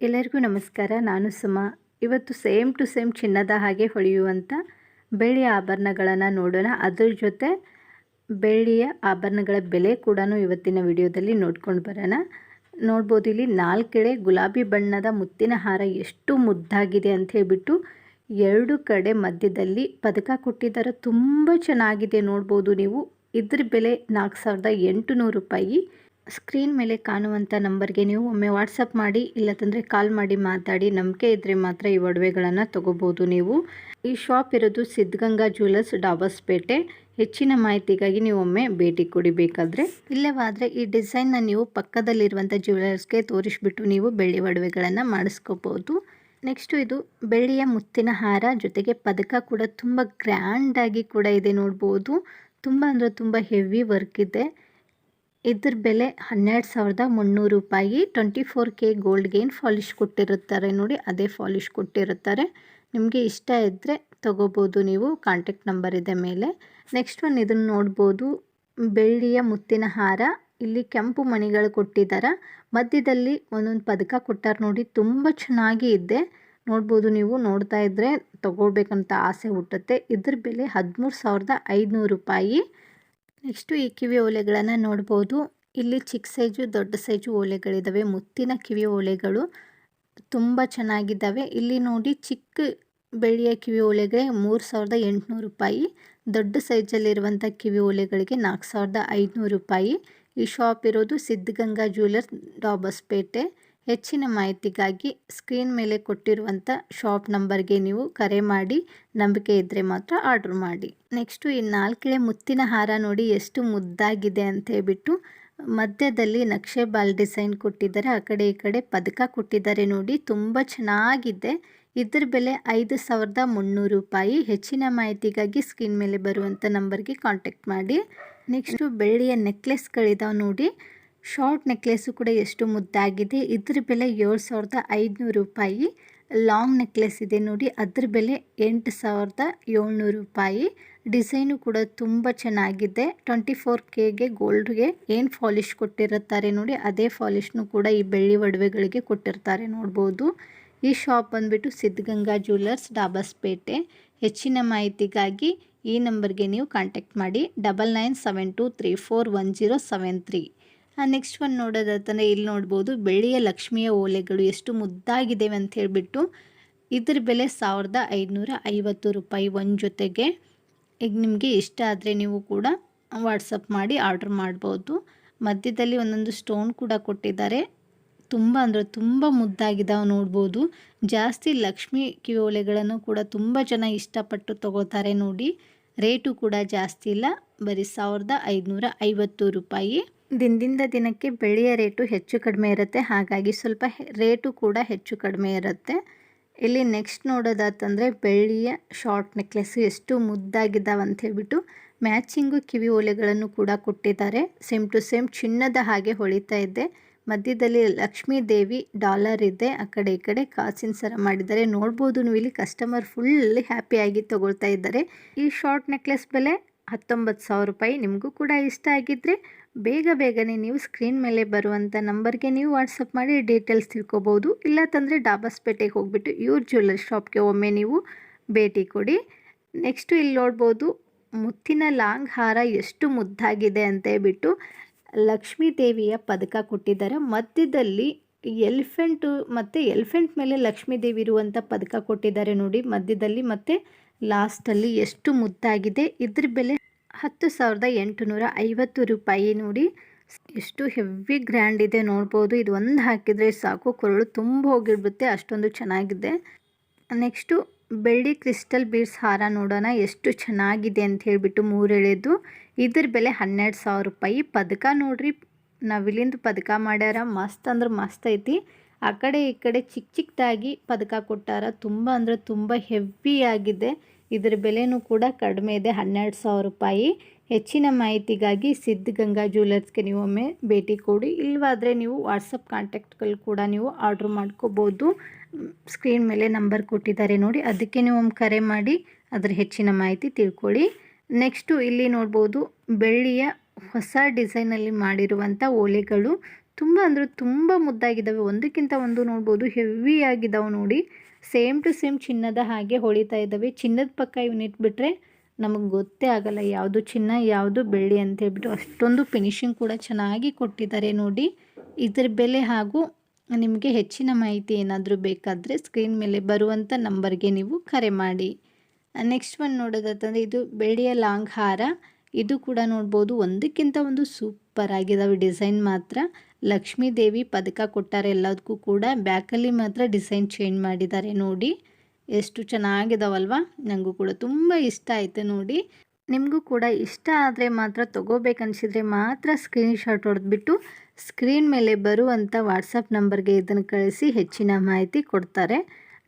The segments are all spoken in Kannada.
ಎಲ್ಲರಿಗೂ ನಮಸ್ಕಾರ. ನಾನು ಸುಮ. ಇವತ್ತು ಸೇಮ್ ಟು ಸೇಮ್ ಚಿನ್ನದ ಹಾಗೆ ಹೊಳೆಯುವಂಥ ಬೆಳ್ಳಿಯ ಆಭರಣಗಳನ್ನು ನೋಡೋಣ. ಅದ್ರ ಜೊತೆ ಬೆಳ್ಳಿಯ ಆಭರಣಗಳ ಬೆಲೆ ಕೂಡ ಇವತ್ತಿನ ವಿಡಿಯೋದಲ್ಲಿ ನೋಡ್ಕೊಂಡು ಬರೋಣ. ನೋಡ್ಬೋದು ಇಲ್ಲಿ ನಾಲ್ಕೆಳೆ ಗುಲಾಬಿ ಬಣ್ಣದ ಮುತ್ತಿನ ಹಾರ ಎಷ್ಟು ಮುದ್ದಾಗಿದೆ ಅಂತ ಹೇಳ್ಬಿಟ್ಟು ಎರಡು ಕಡೆ ಮಧ್ಯದಲ್ಲಿ ಪದಕ ಕೊಟ್ಟಿದ್ದಾರೆ. ತುಂಬ ಚೆನ್ನಾಗಿದೆ ನೋಡ್ಬೋದು ನೀವು. ಇದ್ರ ಬೆಲೆ ನಾಲ್ಕು ಸಾವಿರದ ಎಂಟುನೂರು ರೂಪಾಯಿ. ಸ್ಕ್ರೀನ್ ಮೇಲೆ ಕಾಣುವಂಥ ನಂಬರ್ಗೆ ನೀವು ಒಮ್ಮೆ ವಾಟ್ಸಪ್ ಮಾಡಿ, ಇಲ್ಲತಂದರೆ ಕಾಲ್ ಮಾಡಿ ಮಾತಾಡಿ, ನಂಬಿಕೆ ಇದ್ದರೆ ಮಾತ್ರ ಈ ಒಡವೆಗಳನ್ನು ತಗೋಬೋದು ನೀವು. ಈ ಶಾಪ್ ಇರೋದು ಸಿದ್ಧಗಂಗಾ ಜ್ಯುವೆಲರ್ಸ್ ಡಾಬಸ್ಪೇಟೆ ಹೆಚ್ಚಿನ ಮಾಹಿತಿಗಾಗಿ ನೀವು ಒಮ್ಮೆ ಭೇಟಿ ಕೊಡಿಬೇಕಾದ್ರೆ ಇಲ್ಲವಾದರೆ ಈ ಡಿಸೈನ್ನ ನೀವು ಪಕ್ಕದಲ್ಲಿರುವಂಥ ಜ್ಯುವೆಲರ್ಸ್ಗೆ ತೋರಿಸ್ಬಿಟ್ಟು ನೀವು ಬೆಳ್ಳಿ ಒಡವೆಗಳನ್ನು ಮಾಡಿಸ್ಕೋಬೋದು. ನೆಕ್ಸ್ಟು ಇದು ಬೆಳ್ಳಿಯ ಮುತ್ತಿನ ಹಾರ ಜೊತೆಗೆ ಪದಕ ಕೂಡ ತುಂಬ ಗ್ರ್ಯಾಂಡಾಗಿ ಕೂಡ ಇದೆ ನೋಡ್ಬೋದು. ತುಂಬ ಅಂದರೆ ತುಂಬ ಹೆವಿ ವರ್ಕ್ ಇದೆ. ಇದ್ರ ಬೆಲೆ ಹನ್ನೆರಡು ಸಾವಿರದ ಮುನ್ನೂರು ರೂಪಾಯಿ. ಟ್ವೆಂಟಿ ಫೋರ್ ಕೆ ಗೋಲ್ಡ್ಗೆ ಏನು ಫಾಲಿಶ್ ಕೊಟ್ಟಿರುತ್ತಾರೆ ನೋಡಿ, ಅದೇ ಫಾಲಿಶ್ ಕೊಟ್ಟಿರುತ್ತಾರೆ. ನಿಮಗೆ ಇಷ್ಟ ಇದ್ದರೆ ತೊಗೋಬೋದು ನೀವು, ಕಾಂಟ್ಯಾಕ್ಟ್ ನಂಬರ್ ಇದೆ ಮೇಲೆ. ನೆಕ್ಸ್ಟ್ ಒನ್ ಇದನ್ನು ನೋಡ್ಬೋದು. ಬೆಳ್ಳಿಯ ಮುತ್ತಿನ ಹಾರ. ಇಲ್ಲಿ ಕೆಂಪು ಮಣಿಗಳು ಕೊಟ್ಟಿದ್ದಾರೆ ಮಧ್ಯದಲ್ಲಿ ಒಂದೊಂದು ಪದಕ ಕೊಟ್ಟಾರೆ ನೋಡಿ, ತುಂಬ ಚೆನ್ನಾಗಿ ಇದೆ. ನೋಡ್ಬೋದು ನೀವು, ನೋಡ್ತಾ ಇದ್ದರೆ ತೊಗೊಳ್ಬೇಕಂತ ಆಸೆ ಹುಟ್ಟುತ್ತೆ. ಇದ್ರ ಬೆಲೆ ಹದಿಮೂರು ಸಾವಿರದ ಐದುನೂರು ರೂಪಾಯಿ. ನೆಕ್ಸ್ಟು ಈ ಕಿವಿ ಓಲೆಗಳನ್ನು ನೋಡ್ಬೋದು. ಇಲ್ಲಿ ಚಿಕ್ಕ ಸೈಜು, ದೊಡ್ಡ ಸೈಜು ಓಲೆಗಳಿದ್ದಾವೆ ಮುತ್ತಿನ ಕಿವಿ ಓಲೆಗಳು ತುಂಬ ಚೆನ್ನಾಗಿದ್ದಾವೆ ಇಲ್ಲಿ ನೋಡಿ ಚಿಕ್ಕ ಬೆಳ್ಳಿಯ ಕಿವಿ ಓಲೆಗೆ ಮೂರು ಸಾವಿರದ ಎಂಟುನೂರು ರೂಪಾಯಿ, ದೊಡ್ಡ ಸೈಜಲ್ಲಿರುವಂಥ ಕಿವಿ ಓಲೆಗಳಿಗೆ ನಾಲ್ಕು ಸಾವಿರದ ಐದುನೂರು ರೂಪಾಯಿ. ಈ ಶಾಪ್ ಇರೋದು ಸಿದ್ಧಗಂಗಾ ಜ್ಯುವೆಲರ್ಸ್ ಡಾಬಸ್ಪೇಟೆ ಹೆಚ್ಚಿನ ಮಾಹಿತಿಗಾಗಿ ಸ್ಕ್ರೀನ್ ಮೇಲೆ ಕೊಟ್ಟಿರುವಂಥ ಶಾಪ್ ನಂಬರ್ಗೆ ನೀವು ಕರೆ ಮಾಡಿ, ನಂಬಿಕೆ ಇದ್ದರೆ ಮಾತ್ರ ಆರ್ಡ್ರ್ ಮಾಡಿ. ನೆಕ್ಸ್ಟು ಈ ನಾಲ್ಕಳೆ ಮುತ್ತಿನ ಹಾರ ನೋಡಿ ಎಷ್ಟು ಮುದ್ದಾಗಿದೆ ಅಂತ ಹೇಳ್ಬಿಟ್ಟು, ಮಧ್ಯದಲ್ಲಿ ನಕ್ಷೆ ಬಾಲ್ ಡಿಸೈನ್ ಕೊಟ್ಟಿದ್ದಾರೆ, ಆ ಕಡೆ ಈ ಕಡೆ ಪದಕ ಕೊಟ್ಟಿದ್ದಾರೆ ನೋಡಿ, ತುಂಬ ಚೆನ್ನಾಗಿದೆ. ಇದ್ರ ಬೆಲೆ ಐದು ಸಾವಿರದ ಮುನ್ನೂರು ರೂಪಾಯಿ. ಹೆಚ್ಚಿನ ಮಾಹಿತಿಗಾಗಿ ಸ್ಕ್ರೀನ್ ಮೇಲೆ ಬರುವಂಥ ನಂಬರ್ಗೆ ಕಾಂಟ್ಯಾಕ್ಟ್ ಮಾಡಿ. ನೆಕ್ಸ್ಟು ಬೆಳ್ಳಿಯ ನೆಕ್ಲೆಸ್ಗಳಿದಾವೆ ನೋಡಿ ಶಾರ್ಟ್ ನೆಕ್ಲೆಸ್ಸು ಕೂಡ ಎಷ್ಟು ಮುದ್ದಾಗಿದೆ? ಇದ್ರ ಬೆಲೆ ಏಳು ಸಾವಿರದ ಐದುನೂರು ರೂಪಾಯಿ. ಲಾಂಗ್ ನೆಕ್ಲೆಸ್ ಇದೆ ನೋಡಿ, ಅದ್ರ ಬೆಲೆ ಎಂಟು ಸಾವಿರದ ಏಳ್ನೂರು ರೂಪಾಯಿ. ಡಿಸೈನು ಕೂಡ ತುಂಬ ಚೆನ್ನಾಗಿದೆ. ಟ್ವೆಂಟಿ ಫೋರ್ ಕೆಗೆ ಗೋಲ್ಡ್ಗೆ ಏನು ಫಾಲಿಶ್ ಕೊಟ್ಟಿರುತ್ತಾರೆ ನೋಡಿ, ಅದೇ ಫಾಲಿಶ್ನು ಕೂಡ ಈ ಬೆಳ್ಳಿ ಒಡವೆಗಳಿಗೆ ಕೊಟ್ಟಿರ್ತಾರೆ ನೋಡ್ಬೋದು. ಈ ಶಾಪ್ ಬಂದುಬಿಟ್ಟು ಸಿದ್ಧಗಂಗಾ ಜ್ಯುವೆಲ್ಲರ್ಸ್ ಡಾಬಸ್ಪೇಟೆ ಹೆಚ್ಚಿನ ಮಾಹಿತಿಗಾಗಿ ಈ ನಂಬರ್ಗೆ ನೀವು ಕಾಂಟ್ಯಾಕ್ಟ್ ಮಾಡಿ. Double nine seven two three four one zero seven three next ಒಂದು ನೋಡೋದಂದರೆ ಇಲ್ಲಿ ನೋಡ್ಬೋದು ಬೆಳ್ಳಿಯ ಲಕ್ಷ್ಮಿಯ ಓಲೆಗಳು ಎಷ್ಟು ಮುದ್ದಾಗಿದೆ ಅಂತ ಹೇಳಿಬಿಟ್ಟು, ಇದ್ರ ಬೆಲೆ ಸಾವಿರದ ಐದುನೂರ ಐವತ್ತು ರೂಪಾಯಿ ಒಂದು ಜೊತೆಗೆ. ಈಗ ನಿಮಗೆ ಇಷ್ಟ ಆದರೆ ನೀವು ಕೂಡ ವಾಟ್ಸಪ್ ಮಾಡಿ ಆರ್ಡ್ರ್ ಮಾಡ್ಬೋದು. ಮಧ್ಯದಲ್ಲಿ ಒಂದೊಂದು ಸ್ಟೋನ್ ಕೂಡ ಕೊಟ್ಟಿದ್ದಾರೆ. ತುಂಬ ಅಂದರೆ ತುಂಬ ಮುದ್ದಾಗಿದ್ದಾವೆ ನೋಡ್ಬೋದು. ಜಾಸ್ತಿ ಲಕ್ಷ್ಮಿ ಕಿವಿ ಓಲೆಗಳನ್ನು ಕೂಡ ತುಂಬ ಜನ ಇಷ್ಟಪಟ್ಟು ತಗೋತಾರೆ ನೋಡಿ. ರೇಟು ಕೂಡ ಜಾಸ್ತಿ ಇಲ್ಲ. ಬರೀ ಸಾವಿರದ ಐದುನೂರ ಐವತ್ತು ರೂಪಾಯಿ. ದಿನದಿಂದ ದಿನಕ್ಕೆ ಬೆಳ್ಳಿಯ ರೇಟು ಹೆಚ್ಚು ಕಡಿಮೆ ಇರುತ್ತೆ. ಹಾಗಾಗಿ ಸ್ವಲ್ಪ ರೇಟು ಕೂಡ ಹೆಚ್ಚು ಕಡಿಮೆ ಇರುತ್ತೆ. ಇಲ್ಲಿ ನೆಕ್ಸ್ಟ್ ನೋಡೋದಾತಂದರೆ ಬೆಳ್ಳಿಯ ಶಾರ್ಟ್ ನೆಕ್ಲೆಸ್ ಎಷ್ಟು ಮುದ್ದಾಗಿದ್ದಾವೆ ಅಂತ ಹೇಳ್ಬಿಟ್ಟು ಮ್ಯಾಚಿಂಗು ಕಿವಿ ಓಲೆಗಳನ್ನು ಕೂಡ ಕೊಟ್ಟಿದ್ದಾರೆ. ಸೇಮ್ ಟು ಸೇಮ್ ಚಿನ್ನದ ಹಾಗೆ ಹೊಳಿತಾ ಇದೆ. ಮಧ್ಯದಲ್ಲಿ ಲಕ್ಷ್ಮೀ ದೇವಿ ಡಾಲರ್ ಇದೆ. ಆ ಕಡೆ ಈ ಕಡೆ ಕಾಸಿನ ಸರ ಮಾಡಿದ್ದಾರೆ. ನೋಡ್ಬೋದು ನೀವು ಇಲ್ಲಿ ಕಸ್ಟಮರ್ ಫುಲ್ ಹ್ಯಾಪಿಯಾಗಿ ತಗೊಳ್ತಾ ಇದ್ದಾರೆ. ಈ ಶಾರ್ಟ್ ನೆಕ್ಲೆಸ್ ಬೆಲೆ ಹತ್ತೊಂಬತ್ತು ಸಾವಿರ ರೂಪಾಯಿ ನಿಮಗೂ ಕೂಡ ಇಷ್ಟ ಆಗಿದ್ದರೆ ಬೇಗ ಬೇಗನೆ ನೀವು ಸ್ಕ್ರೀನ್ ಮೇಲೆ ಬರುವಂಥ ನಂಬರ್ಗೆ ನೀವು ವಾಟ್ಸಪ್ ಮಾಡಿ ಡೀಟೇಲ್ಸ್ ತಿಳ್ಕೊಬೋದು. ಇಲ್ಲ ತಂದರೆ ಡಾಬಾಸ್ಪೇಟೆಗೆ ಹೋಗ್ಬಿಟ್ಟು ಇವ್ರ ಜ್ಯುವೆಲ್ಲರಿ ಶಾಪ್ಗೆ ಒಮ್ಮೆ ನೀವು ಭೇಟಿ ಕೊಡಿ. ನೆಕ್ಸ್ಟು ಇಲ್ಲಿ ನೋಡ್ಬೋದು ಮುತ್ತಿನ ಲಾಂಗ್ ಹಾರ ಎಷ್ಟು ಮುದ್ದಾಗಿದೆ ಅಂತ ಹೇಳ್ಬಿಟ್ಟು ಲಕ್ಷ್ಮೀ ದೇವಿಯ ಪದಕ ಕೊಟ್ಟಿದ್ದಾರೆ. ಮಧ್ಯದಲ್ಲಿ ಎಲಿಫೆಂಟು ಮತ್ತು ಎಲಿಫೆಂಟ್ ಮೇಲೆ ಲಕ್ಷ್ಮೀ ದೇವಿ ಇರುವಂಥ ಪದಕ ಕೊಟ್ಟಿದ್ದಾರೆ ನೋಡಿ. ಮಧ್ಯದಲ್ಲಿ ಮತ್ತು ಲಾಸ್ಟಲ್ಲಿ ಎಷ್ಟು ಮುದ್ದಾಗಿದೆ? ಇದ್ರ ಬೆಲೆ ಹತ್ತು ಸಾವಿರದ ಎಂಟುನೂರ ಐವತ್ತು ರೂಪಾಯಿ ನೋಡಿ. ಎಷ್ಟು ಹೆವಿ ಗ್ರ್ಯಾಂಡ್ ಇದೆ ನೋಡ್ಬೋದು. ಇದು ಒಂದು ಹಾಕಿದರೆ ಸಾಕು. ಕೊರಳು ತುಂಬ ಹೋಗಿಬಿಡುತ್ತೆ. ಅಷ್ಟೊಂದು ಚೆನ್ನಾಗಿದೆ. ನೆಕ್ಸ್ಟು ಬೆಳ್ಳಿ ಕ್ರಿಸ್ಟಲ್ ಬೀಡ್ಸ್ ಹಾರ ನೋಡೋಣ. ಎಷ್ಟು ಚೆನ್ನಾಗಿದೆ ಅಂತ ಹೇಳಿಬಿಟ್ಟು ಮೂರೆಳೆದು. ಇದ್ರ ಬೆಲೆ ಹನ್ನೆರಡು ಸಾವಿರ ರೂಪಾಯಿ. ಪದಕ ನೋಡ್ರಿ. ನಾವಿಲ್ಲಿಂದ ಪದಕ ಮಾಡ್ಯಾರ. ಮಸ್ತ್ ಅಂದ್ರೆ ಮಸ್ತ್ ಐತಿ. ಆ ಕಡೆ ಈ ಕಡೆ ಚಿಕ್ಕ ಚಿಕ್ಕದಾಗಿ ಪದಕ ಕೊಟ್ಟಾರ. ತುಂಬ ಅಂದರೆ ತುಂಬ ಆಗಿದೆ. ಇದರ ಬೆಲೆನೂ ಕೂಡ ಕಡಿಮೆ ಇದೆ, ಹನ್ನೆರಡು ಸಾವಿರ ರೂಪಾಯಿ. ಹೆಚ್ಚಿನ ಮಾಹಿತಿಗಾಗಿ ಸಿದ್ಧಗಂಗಾ ಜ್ಯುವೆಲರ್ಸ್ಗೆ ನೀವು ಒಮ್ಮೆ ಭೇಟಿ ಕೊಡಿ. ಇಲ್ಲವಾದರೆ ನೀವು ವಾಟ್ಸಪ್ ಕಾಂಟ್ಯಾಕ್ಟ್ಗಳು ಕೂಡ ನೀವು ಆರ್ಡ್ರ್ ಮಾಡ್ಕೋಬೋದು. ಸ್ಕ್ರೀನ್ ಮೇಲೆ ನಂಬರ್ ಕೊಟ್ಟಿದ್ದಾರೆ ನೋಡಿ, ಅದಕ್ಕೆ ನೀವು ಒಮ್ಮೆ ಕರೆ ಮಾಡಿ ಅದರ ಹೆಚ್ಚಿನ ಮಾಹಿತಿ ತಿಳ್ಕೊಳ್ಳಿ. ನೆಕ್ಸ್ಟು ಇಲ್ಲಿ ನೋಡ್ಬೋದು, ಬೆಳ್ಳಿಯ ಹೊಸ ಡಿಸೈನಲ್ಲಿ ಮಾಡಿರುವಂಥ ಓಲೆಗಳು. ತುಂಬ ಅಂದರೆ ತುಂಬ ಮುದ್ದಾಗಿದ್ದಾವೆ. ಒಂದಕ್ಕಿಂತ ಒಂದು ನೋಡ್ಬೋದು ಹೆವಿ ಆಗಿದ್ದಾವೆ ನೋಡಿ. ಸೇಮ್ ಟು ಸೇಮ್ ಚಿನ್ನದ ಹಾಗೆ ಹೊಳಿತಾ ಇದ್ದಾವೆ. ಚಿನ್ನದ ಪಕ್ಕ ಇವನ್ನ ಇಟ್ಬಿಟ್ರೆ ನಮಗೆ ಗೊತ್ತೇ ಆಗಲ್ಲ ಯಾವುದು ಚಿನ್ನ, ಯಾವುದು ಬೆಳ್ಳಿ ಅಂತ ಹೇಳ್ಬಿಟ್ಟು ಅಷ್ಟೊಂದು ಫಿನಿಶಿಂಗ್ ಕೂಡ ಚೆನ್ನಾಗಿ ಕೊಟ್ಟಿದ್ದಾರೆ ನೋಡಿ. ಇದರ ಬೆಲೆ ಹಾಗೂ ನಿಮಗೆ ಹೆಚ್ಚಿನ ಮಾಹಿತಿ ಏನಾದರೂ ಬೇಕಾದರೆ ಸ್ಕ್ರೀನ್ ಮೇಲೆ ಬರುವಂಥ ನಂಬರ್ಗೆ ನೀವು ಕರೆ ಮಾಡಿ. ನೆಕ್ಸ್ಟ್ ಒನ್ ನೋಡೋದಂತಂದರೆ ಇದು ಬೆಳ್ಳಿಯ ಲಾಂಗ್ ಹಾರ. ಇದು ಕೂಡ ನೋಡ್ಬೋದು ಒಂದಕ್ಕಿಂತ ಒಂದು ಸೂಪರ್ ಆಗಿದಾವೆ ಡಿಸೈನ್ ಮಾತ್ರ. ಲಕ್ಷ್ಮೀ ದೇವಿ ಪದಕ ಕೊಟ್ಟಾರೆ ಎಲ್ಲದಕ್ಕೂ ಕೂಡ. ಬ್ಯಾಕಲ್ಲಿ ಮಾತ್ರ ಡಿಸೈನ್ ಚೇಂಜ್ ಮಾಡಿದ್ದಾರೆ ನೋಡಿ. ಎಷ್ಟು ಚೆನ್ನಾಗಿದಾವಲ್ವಾ? ನನಗೂ ಕೂಡ ತುಂಬ ಇಷ್ಟ ಆಯಿತು ನೋಡಿ. ನಿಮಗೂ ಕೂಡ ಇಷ್ಟ ಆದರೆ ಮಾತ್ರ ತೊಗೋಬೇಕನ್ಸಿದ್ರೆ ಮಾತ್ರ ಸ್ಕ್ರೀನ್ಶಾಟ್ ಹೊಡೆದ್ಬಿಟ್ಟು ಸ್ಕ್ರೀನ್ ಮೇಲೆ ಬರುವಂಥ ವಾಟ್ಸಪ್ ನಂಬರ್ಗೆ ಇದನ್ನು ಕಳಿಸಿ ಹೆಚ್ಚಿನ ಮಾಹಿತಿ ಕೊಡ್ತಾರೆ.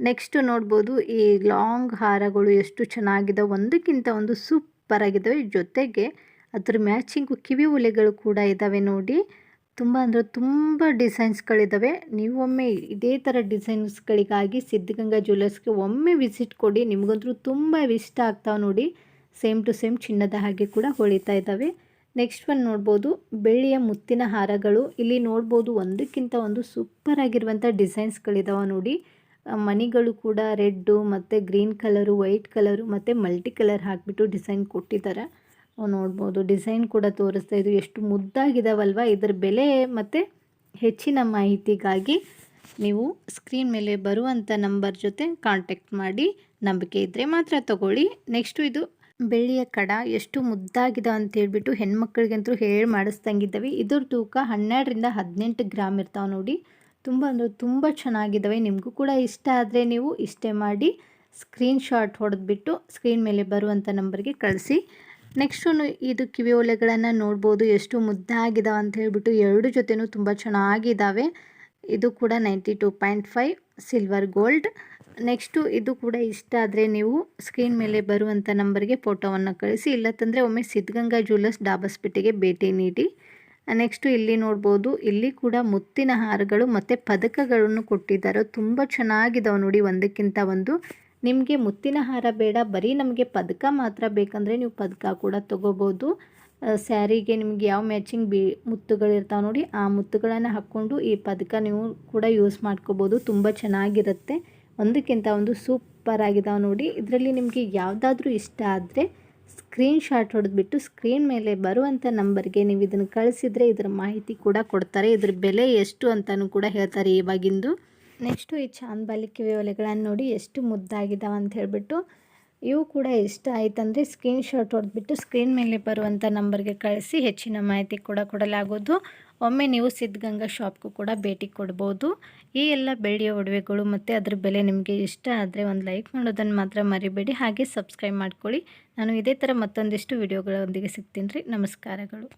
ನೆಕ್ಸ್ಟು ನೋಡ್ಬೋದು ಈ ಲಾಂಗ್ ಹಾರಗಳು ಎಷ್ಟು ಚೆನ್ನಾಗಿದೆ. ಒಂದಕ್ಕಿಂತ ಒಂದು ಸೂಪರ್ ಆಗಿದ್ದಾವೆ ಜೊತೆಗೆ ಅದ್ರ ಮ್ಯಾಚಿಂಗು ಕಿವಿ ಉಲೆಗಳು ಕೂಡ ಇದ್ದಾವೆ ನೋಡಿ. ತುಂಬ ಅಂದರೆ ತುಂಬ ಡಿಸೈನ್ಸ್ಗಳಿದ್ದಾವೆ. ನೀವು ಒಮ್ಮೆ ಇದೇ ಥರ ಡಿಸೈನ್ಸ್ಗಳಿಗಾಗಿ ಸಿದ್ಧಗಂಗಾ ಜ್ಯುವೆಲ್ಲರ್ಸ್ಗೆ ಒಮ್ಮೆ ವಿಸಿಟ್ ಕೊಡಿ. ನಿಮಗಂತೂ ತುಂಬ ಇಷ್ಟ ಆಗ್ತಾವೆ ನೋಡಿ. ಸೇಮ್ ಟು ಸೇಮ್ ಚಿನ್ನದ ಹಾಗೆ ಕೂಡ ಹೊಳಿತಾ ಇದ್ದಾವೆ. ನೆಕ್ಸ್ಟ್ ಒನ್ ನೋಡ್ಬೋದು. ಬೆಳ್ಳಿಯ ಮುತ್ತಿನ ಹಾರಗಳು. ಇಲ್ಲಿ ನೋಡ್ಬೋದು ಒಂದಕ್ಕಿಂತ ಒಂದು ಸೂಪರ್ ಆಗಿರುವಂಥ ಡಿಸೈನ್ಸ್ಗಳಿದಾವೆ ನೋಡಿ. ಮನಿಗಳು ಕೂಡ ರೆಡ್ಡು ಮತ್ತು ಗ್ರೀನ್ ಕಲರು, ವೈಟ್ ಕಲರು ಮತ್ತು ಮಲ್ಟಿ ಕಲರ್ ಹಾಕಿಬಿಟ್ಟು ಡಿಸೈನ್ ಕೊಟ್ಟಿದ್ದಾರೆ. ನೋಡ್ಬೋದು. ಡಿಸೈನ್ ಕೂಡ ತೋರಿಸ್ತಾ ಇದು ಎಷ್ಟು ಮುದ್ದಾಗಿದಾವಲ್ವ? ಇದರ ಬೆಲೆ ಮತ್ತು ಹೆಚ್ಚಿನ ಮಾಹಿತಿಗಾಗಿ ನೀವು ಸ್ಕ್ರೀನ್ ಮೇಲೆ ಬರುವಂಥ ನಂಬರ್ ಜೊತೆ ಕಾಂಟ್ಯಾಕ್ಟ್ ಮಾಡಿ. ನಂಬಿಕೆ ಇದ್ದರೆ ಮಾತ್ರ ತಗೊಳ್ಳಿ. ನೆಕ್ಸ್ಟು ಇದು ಬೆಳ್ಳಿಯ ಕಡ ಎಷ್ಟು ಮುದ್ದಾಗಿದೆ ಅಂತ ಹೇಳ್ಬಿಟ್ಟು ಹೆಣ್ಮಕ್ಳಿಗಂತೂ ಹೇಳಿ ಮಾಡಿಸ್ದಂಗಿದ್ದಾವೆ. ಇದ್ರ ತೂಕ ಹನ್ನೆರಡರಿಂದ ಹದಿನೆಂಟು ಗ್ರಾಮ್ ಇರ್ತಾವೆ ನೋಡಿ. ತುಂಬ ಅಂದರೆ ತುಂಬ ಚೆನ್ನಾಗಿದ್ದಾವೆ. ನಿಮಗೂ ಕೂಡ ಇಷ್ಟ ಆದರೆ ನೀವು ಇಷ್ಟೇ ಮಾಡಿ. ಸ್ಕ್ರೀನ್ ಶಾಟ್ ಹೊಡೆದ್ಬಿಟ್ಟು ಸ್ಕ್ರೀನ್ ಮೇಲೆ ಬರುವಂಥ ನಂಬರ್ಗೆ ಕಳಿಸಿ. ನೆಕ್ಸ್ಟು ಇದು ಕಿವಿ ಒಲೆಗಳನ್ನು ನೋಡ್ಬೋದು. ಎಷ್ಟು ಮುದ್ದಾಗಿದ್ದಾವೆ ಅಂತ ಹೇಳ್ಬಿಟ್ಟು ಎರಡು ಜೊತೆನೂ ತುಂಬ ಚೆನ್ನಾಗಿದ್ದಾವೆ ಇದು ಕೂಡ ninety two point five silver gold next ಇದು ಕೂಡ ಇಷ್ಟ ಆದರೆ ನೀವು ಸ್ಕ್ರೀನ್ ಮೇಲೆ ಬರುವಂಥ ನಂಬರ್ಗೆ ಫೋಟೋವನ್ನು ಕಳಿಸಿ. ಇಲ್ಲತ್ತಂದರೆ ಒಮ್ಮೆ ಸಿದ್ಧಗಂಗಾ ಜ್ಯುವೆಲ್ಲರ್ಸ್ ಡಾಬಸ್ಪೇಟೆಗೆ ಭೇಟಿ ನೀಡಿ. ನೆಕ್ಸ್ಟು ಇಲ್ಲಿ ನೋಡ್ಬೋದು, ಇಲ್ಲಿ ಕೂಡ ಮುತ್ತಿನ ಹಾರಗಳು ಮತ್ತು ಪದಕಗಳನ್ನು ಕೊಟ್ಟಿದ್ದಾರೆ. ತುಂಬ ಚೆನ್ನಾಗಿದ್ದಾವೆ ನೋಡಿ ಒಂದಕ್ಕಿಂತ ಒಂದು. ನಿಮಗೆ ಮುತ್ತಿನ ಹಾರ ಬೇಡ, ಬರೀ ನಮಗೆ ಪದಕ ಮಾತ್ರ ಬೇಕಂದರೆ ನೀವು ಪದಕ ಕೂಡ ತೊಗೋಬೋದು. ಸ್ಯಾರಿಗೆ ನಿಮಗೆ ಯಾವ ಮ್ಯಾಚಿಂಗ್ ಬಿ ಮುತ್ತುಗಳಿರ್ತಾವೆ ನೋಡಿ, ಆ ಮುತ್ತುಗಳನ್ನು ಹಾಕ್ಕೊಂಡು ಈ ಪದಕ ನೀವು ಕೂಡ ಯೂಸ್ ಮಾಡ್ಕೋಬೋದು. ತುಂಬ ಚೆನ್ನಾಗಿರುತ್ತೆ. ಒಂದಕ್ಕಿಂತ ಒಂದು ಸೂಪರ್ ಆಗಿದಾವೆ ನೋಡಿ. ಇದರಲ್ಲಿ ನಿಮಗೆ ಯಾವುದಾದ್ರೂ ಇಷ್ಟ ಆದರೆ ಸ್ಕ್ರೀನ್ ಶಾಟ್ ಹೊಡೆದ್ಬಿಟ್ಟು ಸ್ಕ್ರೀನ್ ಮೇಲೆ ಬರುವಂಥ ನಂಬರ್ಗೆ ನೀವು ಇದನ್ನು ಕಳಿಸಿದರೆ ಇದರ ಮಾಹಿತಿ ಕೂಡ ಕೊಡ್ತಾರೆ. ಇದ್ರ ಬೆಲೆ ಎಷ್ಟು ಅಂತಲೂ ಕೂಡ ಹೇಳ್ತಾರೆ ಇವಾಗಿಂದು. ನೆಕ್ಸ್ಟು ಈ ಚಾಂದ್ ಕಿವಿ ಒಲೆಗಳನ್ನು ನೋಡಿ ಎಷ್ಟು ಮುದ್ದಾಗಿದ್ದಾವೆ ಅಂತ ಹೇಳಿಬಿಟ್ಟು ಇವು ಕೂಡ ಇಷ್ಟ ಆಯ್ತಂದರೆ ಸ್ಕ್ರೀನ್ ಶಾಟ್ ಹೊಡೆದ್ಬಿಟ್ಟು ಸ್ಕ್ರೀನ್ ಮೇಲೆ ಬರುವಂಥ ನಂಬರ್ಗೆ ಕಳಿಸಿ ಹೆಚ್ಚಿನ ಮಾಹಿತಿ ಕೂಡ ಕೊಡಲಾಗೋದು ಒಮ್ಮೆ ನೀವು ಸಿದ್ಧಗಂಗಾ ಶಾಪ್ಗೂ ಕೂಡ ಭೇಟಿ ಕೊಡ್ಬೋದು. ಈ ಎಲ್ಲ ಬೆಳ್ಳಿಯ ಒಡವೆಗಳು ಮತ್ತು ಅದ್ರ ಬೆಲೆ ನಿಮಗೆ ಇಷ್ಟ ಆದರೆ ಒಂದು ಲೈಕ್ ಮಾಡೋದನ್ನು ಮಾತ್ರ ಮರಿಬೇಡಿ. ಹಾಗೆ ಸಬ್ಸ್ಕ್ರೈಬ್ ಮಾಡ್ಕೊಳ್ಳಿ. ನಾನು ಇದೇ ಥರ ಮತ್ತೊಂದಿಷ್ಟು ವಿಡಿಯೋಗಳೊಂದಿಗೆ ಸಿಗ್ತೀನಿ ರೀ. ನಮಸ್ಕಾರಗಳು.